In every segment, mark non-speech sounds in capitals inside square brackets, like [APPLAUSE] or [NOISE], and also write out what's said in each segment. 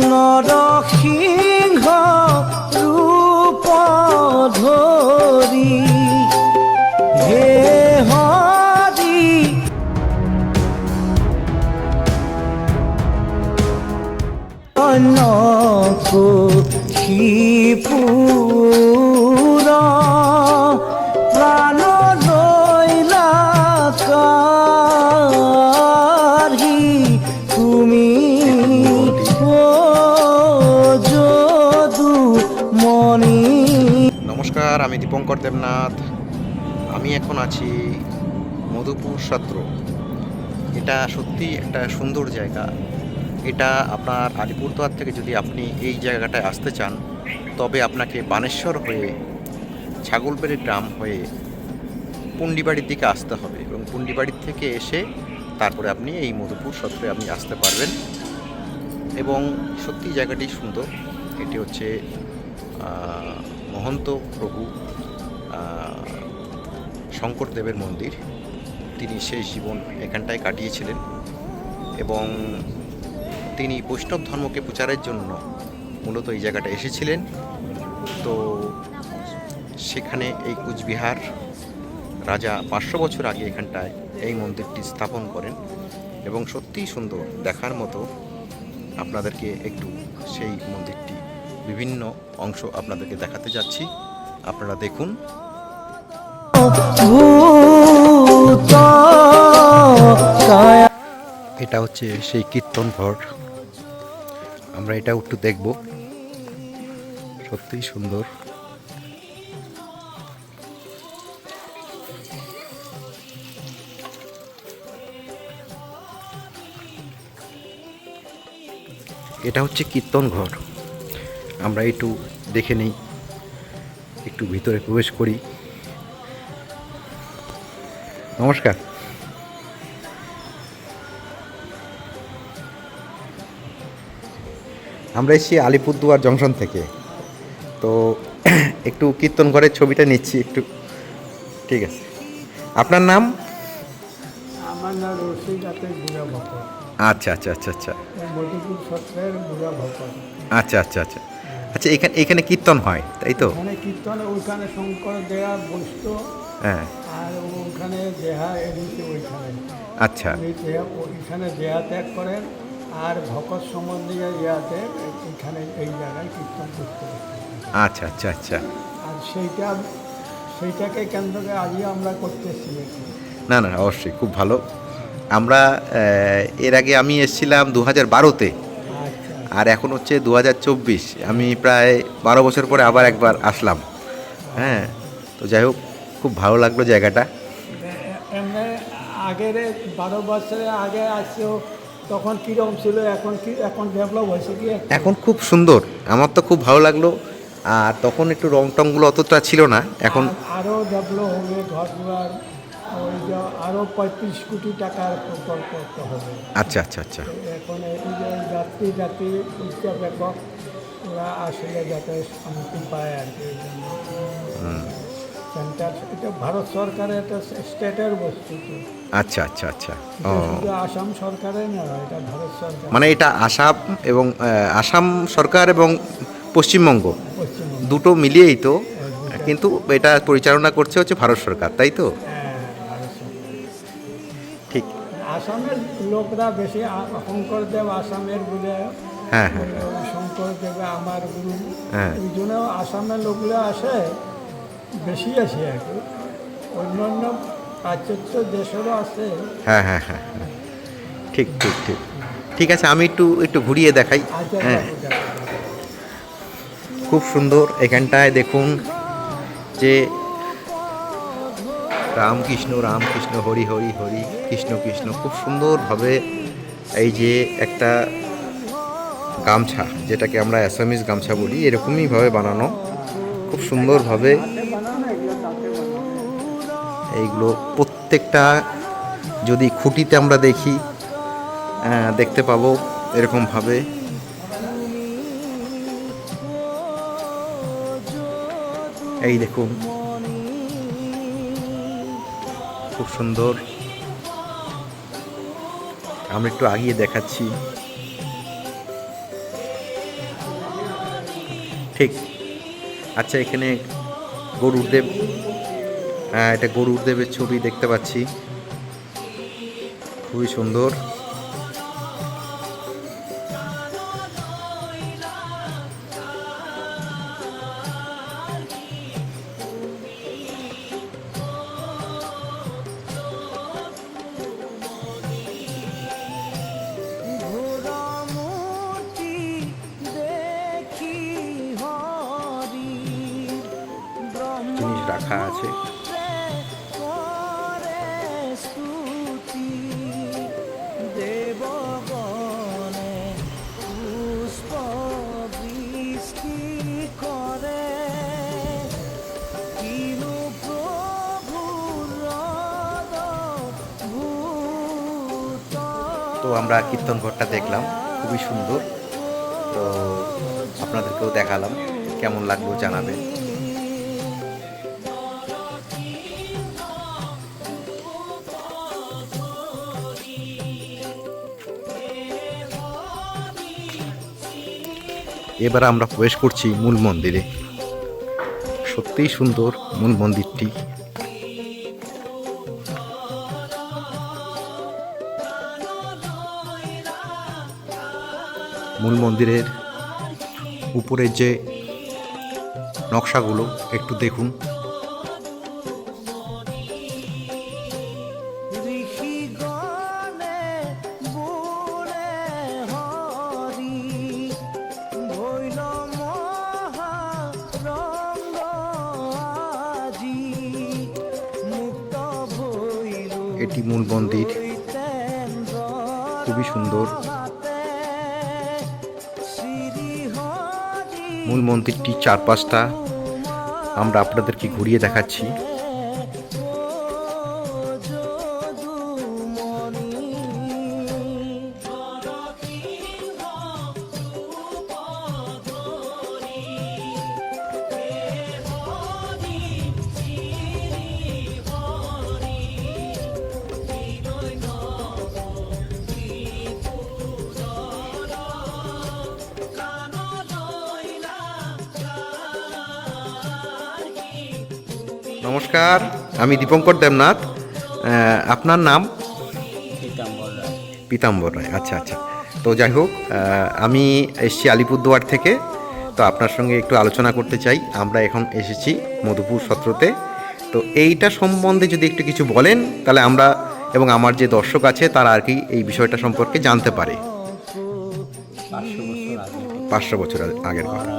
নরসিংহ রূপ ধরি। হে হরি অনকো আমি দীপঙ্কর দেবনাথ। আমি এখন আছি মধুপুর সত্র। এটা সত্যি একটা সুন্দর জায়গা। এটা আপনার আলিপুরদুয়ার থেকে যদি আপনি এই জায়গাটায় আসতে চান, তবে আপনাকে বানেশ্বর হয়ে, ছাগলবেড়ি গ্রাম হয়ে পুন্ডিবাড়ির দিকে আসতে হবে এবং পুন্ডিবাড়ির থেকে এসে তারপরে আপনি এই মধুপুর সত্রে আপনি আসতে পারবেন। এবং সত্যি জায়গাটি সুন্দর। এটি হচ্ছে মহন্ত প্রভু শঙ্করদেবের মন্দির। তিনি শেষ জীবন এখানটায় কাটিয়েছিলেন এবং তিনি বৈষ্ণব ধর্মকে প্রচারের জন্য মূলত এই জায়গাটা এসেছিলেন। তো সেখানে এই কুচবিহার রাজা পাঁচশো বছর আগে এখানটায় এই মন্দিরটি স্থাপন করেন এবং সত্যিই সুন্দর দেখার মতো আপনাদেরকে একটু সেই মন্দিরটি বিভিন্ন অংশ আপনাদেরকে দেখাতে যাচ্ছি। আপনারা দেখুন। এটা হচ্ছে সেই কীর্তন ঘর। আমরা এটা একটু দেখব। সত্যিই সুন্দর। এটা হচ্ছে কীর্তন ঘর। আমরা একটু দেখে নেই। একটু ভিতরে প্রবেশ করি। নমস্কার। আমরা এসেছি আলিপুরদুয়ার জংশন থেকে। তো [CLEARS THROAT] একটু কীর্তন ঘরের ছবিটা নিচ্ছি একটু। ঠিক আছে। আপনার নাম? আমার নাম রসিকাতে বুড়া আচ্ছা আচ্ছা আচ্ছা আচ্ছা। আচ্ছা আচ্ছা আচ্ছা। আচ্ছা এখানে এখানে কীর্তন হয় তাই তো? ওখানে কীর্তন ওইখানে শঙ্কর দেয়া বসত হ্যাঁ। আর ওখানে দেহা এদিকে ওইখানে। আচ্ছা। ওইখানে দেহা ত্যাগ করেন আর ভকত সম্বন্ধীয় ইয়াতে এখানে এই জায়গায় কীর্তন করতে আচ্ছা আচ্ছা আচ্ছা। আর সেইটা সেইটাকে কেন্দ্র করে আজই আমরা করতেছি না না অবশ্যই খুব ভালো। আমরা এর আগে আমি এসেছিলাম দু হাজার বারোতে। আর এখন হচ্ছে দু হাজার চব্বিশ। আমি প্রায় বারো বছর পরে আবার একবার আসলাম। হ্যাঁ তো যাই হোক খুব ভালো লাগল জায়গাটা। আগের বারো বছরের আগে আসছো তখন কীরকম ছিল? এখন কি এখন ডেভেলপ হয়েছে কি এখন খুব সুন্দর। আমার তো খুব ভালো লাগল। আর তখন একটু রং টংগুলো অতটা ছিল না। এখন আর- আরও ডেভেলপ হবে ঘরগুলার ওই যে আরও পঁয়ত্রিশ কোটি টাকার প্রকল্প একটা হবে। আচ্ছা আচ্ছা আচ্ছা। এখন এই যে যাত্রী যাত্রী উৎসব ওরা আসলে যাতে শান্তি পায় আর কি এই জন্য। সেন্টার এটা ভারত সরকারের একটা স্টেটের বস্তু তো। আচ্ছা আচ্ছা আচ্ছা। শুধু আসাম সরকারের না এটা ভারত সরকার। মানে এটা আসাম এবং আসাম সরকার এবং পশ্চিমবঙ্গ। পশ্চিমবঙ্গ। দুটো মিলিয়েই তো কিন্তু এটা পরিচালনা করছে হচ্ছে ভারত সরকার তাই তো? আসামের লোকরা বেশি শঙ্করদেব আসামের বলে হ্যাঁ হ্যাঁ। শঙ্করদেব আমার গুরু। হ্যাঁ। ওই জন্য আসামের লোকগুলো আসে বেশি আছে আর কি। অন্যান্য পাশ্চাত্য দেশেরও আছে হ্যাঁ হ্যাঁ হ্যাঁ হ্যাঁ। ঠিক ঠিক ঠিক। ঠিক আছে আমি একটু একটু ঘুরিয়ে দেখাই। আচ্ছা হ্যাঁ। দেখো, দেখো, দেখো। খুব সুন্দর এখানটায় দেখুন যে রামকৃষ্ণ রামকৃষ্ণ, হরি হরি হরি, কৃষ্ণ কৃষ্ণ। খুব সুন্দরভাবে এই যে একটা গামছা, যেটাকে আমরা অ্যাসামিজ গামছা বলি এরকমইভাবে বানানো। খুব সুন্দরভাবে এইগুলো প্রত্যেকটা যদি খুঁটিতে আমরা দেখি দেখতে পাবো এরকমভাবে। এই দেখুন খুব সুন্দর। আমরা একটু আগিয়ে দেখাচ্ছি। ঠিক। আচ্ছা এখানে গরুরদেব হ্যাঁ এটা গরুরদেবের ছবি দেখতে পাচ্ছি। খুবই সুন্দর। প্রভুর ভূত তো আমরা কীর্তন ঘরটা দেখলাম, খুবই সুন্দর। তো আপনাদেরকেও দেখালাম, কেমন লাগল জানাবেন। এবার আমরা প্রবেশ করছি মূল মন্দিরে। সত্যিই সুন্দর মূল মন্দিরটি। মূল মন্দিরের উপরের যে নকশাগুলো, একটু দেখুন। এটি মূল মন্দির খুবই সুন্দর। মূল মন্দিরটি চারপাশটা আমরা আপনাদেরকে ঘুরিয়ে দেখাচ্ছি। নমস্কার আমি দীপঙ্কর দেবনাথ আপনার নাম? পীতাম্বর রায়। আচ্ছা আচ্ছা। তো যাই হোক আমি এসেছি আলিপুরদুয়ার থেকে তো আপনার সঙ্গে একটু আলোচনা করতে চাই। আমরা এখন এসেছি মধুপুর সত্রতে। তো এইটা সম্বন্ধে যদি একটু কিছু বলেন তাহলে আমরা এবং আমার যে দর্শক আছে তারা আর কি এই বিষয়টা সম্পর্কে জানতে পারে। পাঁচশো বছর পাঁচশো বছর আগের কথা।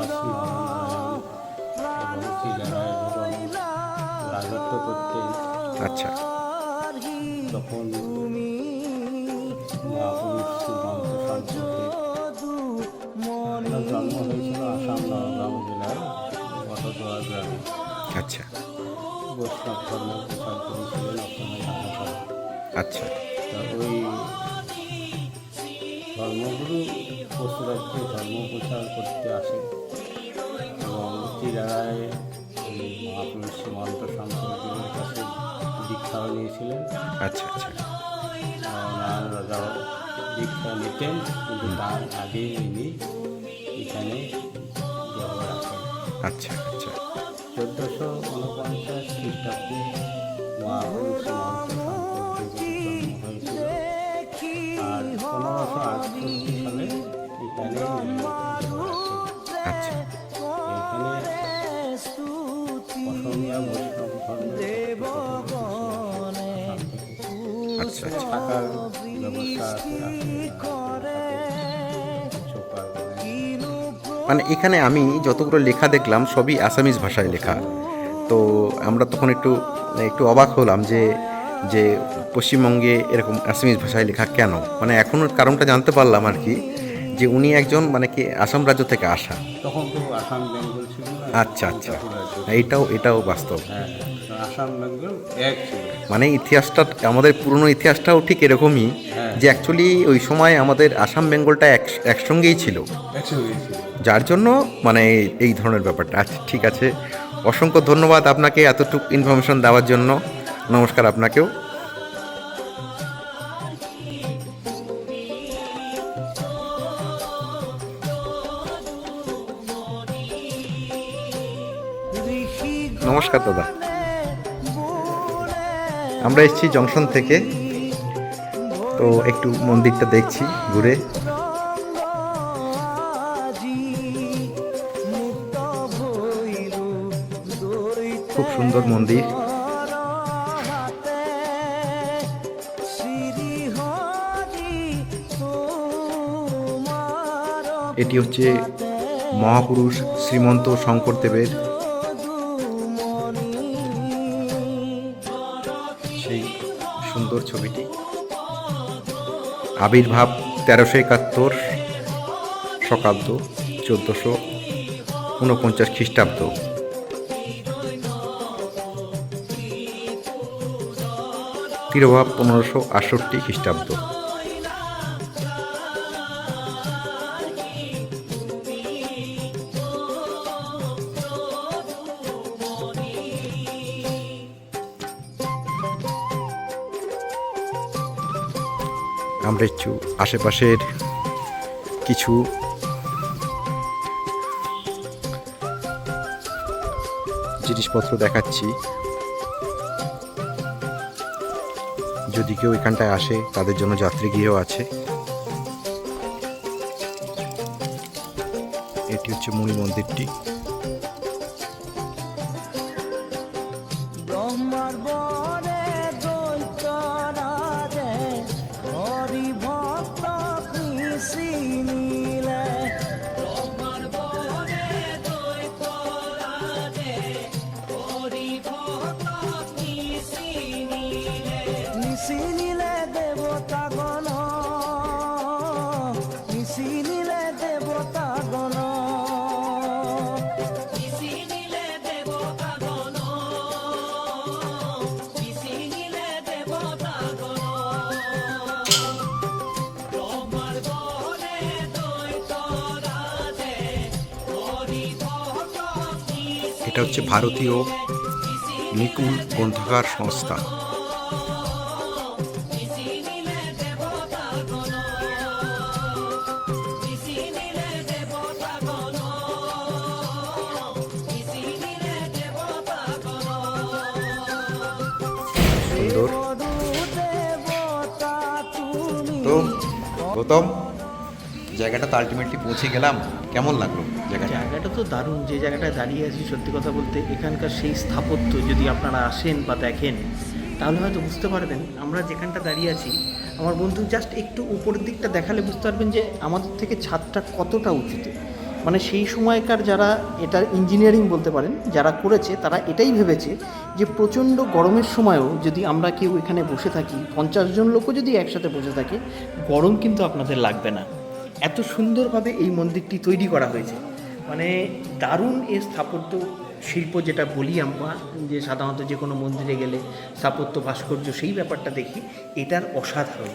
আচ্ছা। ওই ধর্মগুরু পশুরাজ্যে ধর্ম প্রচার করতে আসে। এবং ওই মহাপুরুষ সীমান্ত শঙ্করদেবের কাছে দীক্ষাও নিয়েছিলেন। আচ্ছা আচ্ছা। নারায়ণ রাজাও দীক্ষা নিতেন কিন্তু তার আগে ইনি এখানে রাখেন আচ্ছা আচ্ছা। চোদ্দোশো উনপঞ্চাশ খ্রিস্টাব্দে মহাপুরুষ মানে এখানে আমি যতগুলো লেখা দেখলাম, সবই আসামিজ ভাষায় লেখা। তো আমরা তখন একটু একটু অবাক হলাম যে যে পশ্চিমবঙ্গে এরকম আসামিজ ভাষায় লেখা কেন? মানে এখন কারণটা জানতে পারলাম আর কি যে উনি একজন মানে কি আসাম রাজ্য থেকে আসা। তখন তো আসাম বেঙ্গল ছিল আচ্ছা আচ্ছা। এটাও এটাও বাস্তব। হ্যাঁ আসাম বেঙ্গল এক মানে ইতিহাসটা আমাদের পুরনো ইতিহাসটাও ঠিক এরকমই হ্যাঁ। যে অ্যাকচুয়ালি ওই সময় আমাদের আসাম বেঙ্গলটা এক একসঙ্গেই ছিল। যার জন্য মানে এই ধরনের ব্যাপারটা। আচ্ছা ঠিক আছে। অসংখ্য ধন্যবাদ আপনাকে এতটুকু ইনফরমেশন দেওয়ার জন্য। নমস্কার আপনাকেও। নমস্কার দাদা। আমরা এসেছি জংশন থেকে। তো একটু মন্দিরটা দেখছি ঘুরে। খুব সুন্দর মন্দির। এটি হচ্ছে মহাপুরুষ শ্রীমন্ত শঙ্করদেবের সেই সুন্দর ছবিটি। আবির্ভাব তেরোশো একাত্তর, শকাব্দ চোদ্দোশো ঊনপঞ্চাশ খ্রিস্টাব্দ। তিরোভাব পনেরোশো আটষট্টি খ্রিস্টাব্দ। আমরা একটু আশেপাশের কিছু জিনিসপত্র দেখাচ্ছি। যদি কেউ এখানটায় আসে, তাদের জন্য যাত্রীগৃহ আছে। এটি হচ্ছে মূল মন্দিরটি। এটা হচ্ছে ভারতীয় নিকুল গ্রন্থাগার সংস্থা। সুন্দর। গৌতম? জায়গাটা তো আলটিমেটলি পৌঁছে গেলাম। কেমন লাগল জায়গাটা? জায়গাটা তো দারুণ, যে জায়গাটায় দাঁড়িয়ে আছি সত্যি কথা বলতে, এখানকার সেই স্থাপত্য যদি আপনারা আসেন বা দেখেন, তাহলে হয়তো বুঝতে পারবেন, আমরা যেখানটা দাঁড়িয়ে আছি, আমার বন্ধু জাস্ট একটু উপরের দিকটা দেখালে বুঝতে পারবেন যে আমাদের থেকে ছাদটা কতটা উঁচুতে। মানে সেই সময়কার যারা এটা ইঞ্জিনিয়ারিং বলতে পারেন, যারা করেছে, তারা এটাই ভেবেছে যে প্রচণ্ড গরমের সময়ও যদি আমরা কেউ এখানে বসে থাকি, পঞ্চাশ জন লোকও যদি একসাথে বসে থাকে, গরম কিন্তু আপনাদের লাগবে না। এত সুন্দরভাবে এই মন্দিরটি তৈরি করা হয়েছে। মানে দারুণ এই স্থাপত্য শিল্প যেটা বলি আমরা যে সাধারণত যে কোনো মন্দিরে গেলে স্থাপত্য ভাস্কর্য সেই ব্যাপারটা দেখি এটার অসাধারণ।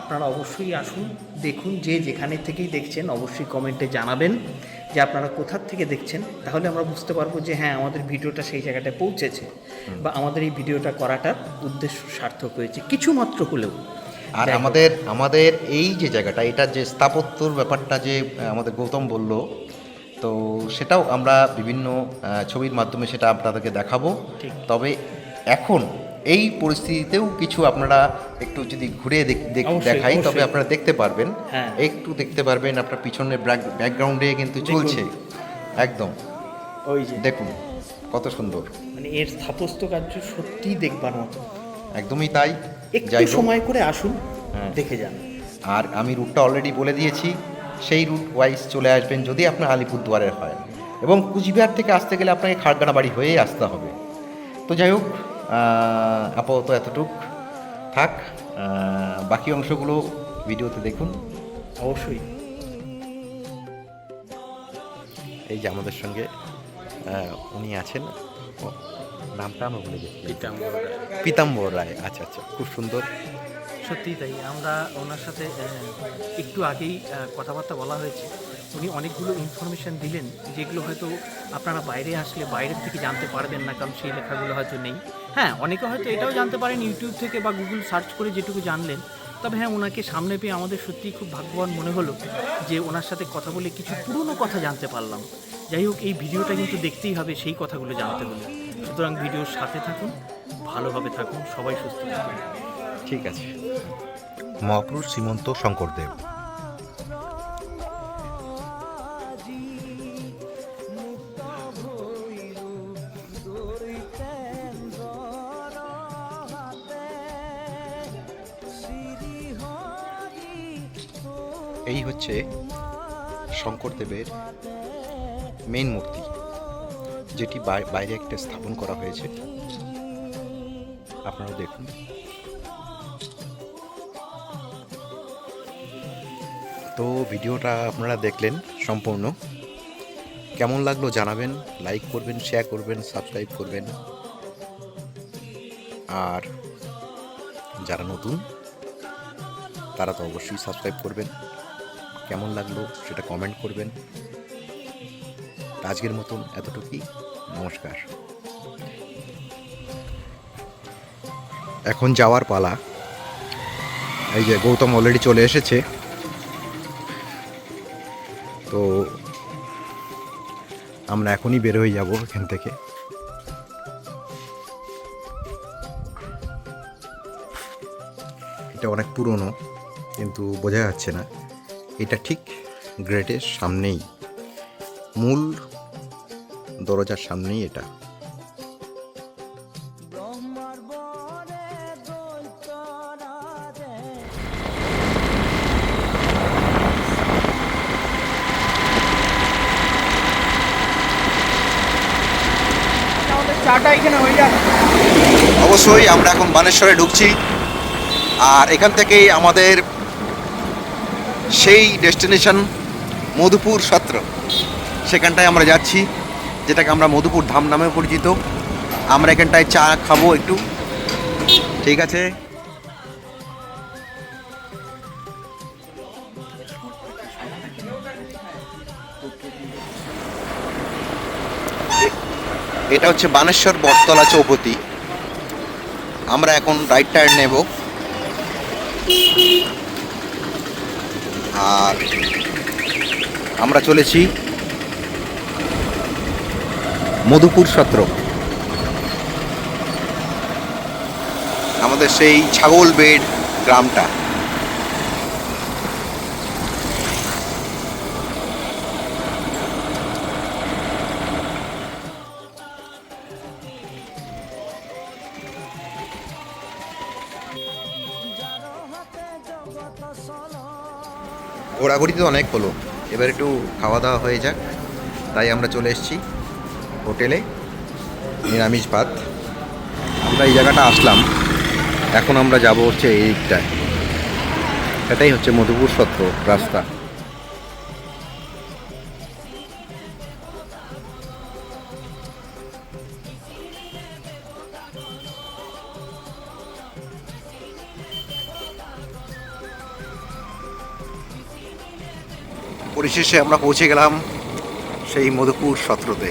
আপনারা অবশ্যই আসুন দেখুন যে যেখানে থেকেই দেখছেন অবশ্যই কমেন্টে জানাবেন যে আপনারা কোথার থেকে দেখছেন। তাহলে আমরা বুঝতে পারব যে হ্যাঁ আমাদের ভিডিওটা সেই জায়গাটায় পৌঁছেছে বা আমাদের এই ভিডিওটা করাটার উদ্দেশ্য সার্থক হয়েছে কিছুমাত্র হলেও। আর আমাদের আমাদের এই যে জায়গাটা এটা যে স্থাপত্যর ব্যাপারটা যে আমাদের গৌতম বলল তো সেটাও আমরা বিভিন্ন ছবির মাধ্যমে সেটা আপনাদেরকে দেখাবো। তবে এখন এই পরিস্থিতিতেও কিছু আপনারা একটু যদি ঘুরে দেখ- দেখ- দেখাই তবে আপনারা দেখতে পারবেন। হ্যাঁ। একটু দেখতে পারবেন আপনার পিছনে ব্যাকগ্রাউন্ডে কিন্তু চলছে। একদম। ওই যে। দেখুন কত সুন্দর। মানে এর স্থাপত্য কার্য সত্যিই দেখবার মতো। একদমই তাই। একটু সময় করে আসুন হ্যাঁ। দেখে যান। আর আমি রুটটা অলরেডি বলে দিয়েছি সেই রুট ওয়াইজ চলে আসবেন যদি আপনার আলিপুরদুয়ারের হয়। এবং কুচবিহার থেকে আসতে গেলে আপনাকে খাড়গানা বাড়ি হয়েই আসতে হবে। তো যাই হোক আপাতত এতটুক। থাক বাকি অংশগুলো ভিডিওতে দেখুন। অবশ্যই। এই যে আমাদের সঙ্গে উনি আছেন। নামটা আমরা বলে গেছি। পিতাম্বর রায়। আচ্ছা আচ্ছা খুব সুন্দর। সত্যিই তাই আমরা ওনার সাথে একটু আগেই কথাবার্তা বলা হয়েছে। উনি অনেকগুলো ইনফরমেশন দিলেন যেগুলো হয়তো আপনারা বাইরে আসলে বাইরের থেকে জানতে পারবেন না কারণ সেই লেখাগুলো হয়তো নেই। হ্যাঁ অনেকে হয়তো এটাও জানতে পারেন ইউটিউব থেকে বা গুগল সার্চ করে যেটুকু জানলেন। তবে হ্যাঁ ওনাকে সামনে পেয়ে আমাদের সত্যিই খুব ভাগ্যবান মনে হলো যে ওনার সাথে কথা বলে কিছু পুরনো কথা জানতে পারলাম। যাই হোক এই ভিডিওটা কিন্তু দেখতেই হবে সেই কথাগুলো জানতে হলে। সুতরাং ভিডিওর সাথে থাকুন, ভালোভাবে থাকুন, সবাই সুস্থ থাকুন। ঠিক আছে। মহাপুরুষ শ্রীমন্ত শঙ্করদেব। এই হচ্ছে শঙ্করদেবের মেইন মূর্তি। যেটি বাই- বাইরে একটা স্থাপন করা হয়েছে। আপনারা দেখুন। তো ভিডিওটা আপনারা দেখলেন সম্পূর্ণ। কেমন লাগল জানাবেন, লাইক করবেন শেয়ার করবেন সাবস্ক্রাইব করবেন। আর যারা নতুন, তারা তো অবশ্যই সাবস্ক্রাইব করবেন। কেমন লাগল সেটা কমেন্ট করবেন। আজকের মতন এতটুকুই। নমস্কার। এখন যাওয়ার পালা। এই যে গৌতম অলরেডি চলে এসেছে। তো আমরা এখনই বের হয়ে যাব এখান থেকে। এটা অনেক পুরনো, কিন্তু বোঝা যাচ্ছে না। এটা ঠিক গ্রেটের সামনেই। মূল দরজার সামনেই এটা। অবশ্যই আমরা এখন বানেশ্বরে ঢুকছি। আর এখান থেকেই আমাদের সেই ডেস্টিনেশন মধুপুর সত্র। সেখানটায় আমরা যাচ্ছি। যেটাকে আমরা মধুপুর ধাম নামে পরিচিত। আমরা এখানটায় চা খাব একটু। ঠিক আছে? এটা হচ্ছে বানেশ্বর বটতলা চৌপতি। আমরা এখন রাইট টায়ার নেব। আর আমরা চলেছি মধুপুর সত্র। আমাদের সেই ছাগল বেড গ্রামটা। ঘোরাঘুরি তো অনেক হলো এবার একটু খাওয়া দাওয়া হয়ে যাক তাই আমরা চলে এসেছি। হোটেলে নিরামিষ ভাত। আমরা এই জায়গাটা আসলাম। এখন আমরা যাব হচ্ছে এই দিকটায় এটাই হচ্ছে মধুপুর সত্র রাস্তা। পরিশেষে আমরা পৌঁছে গেলাম সেই মধুপুর সত্রতে।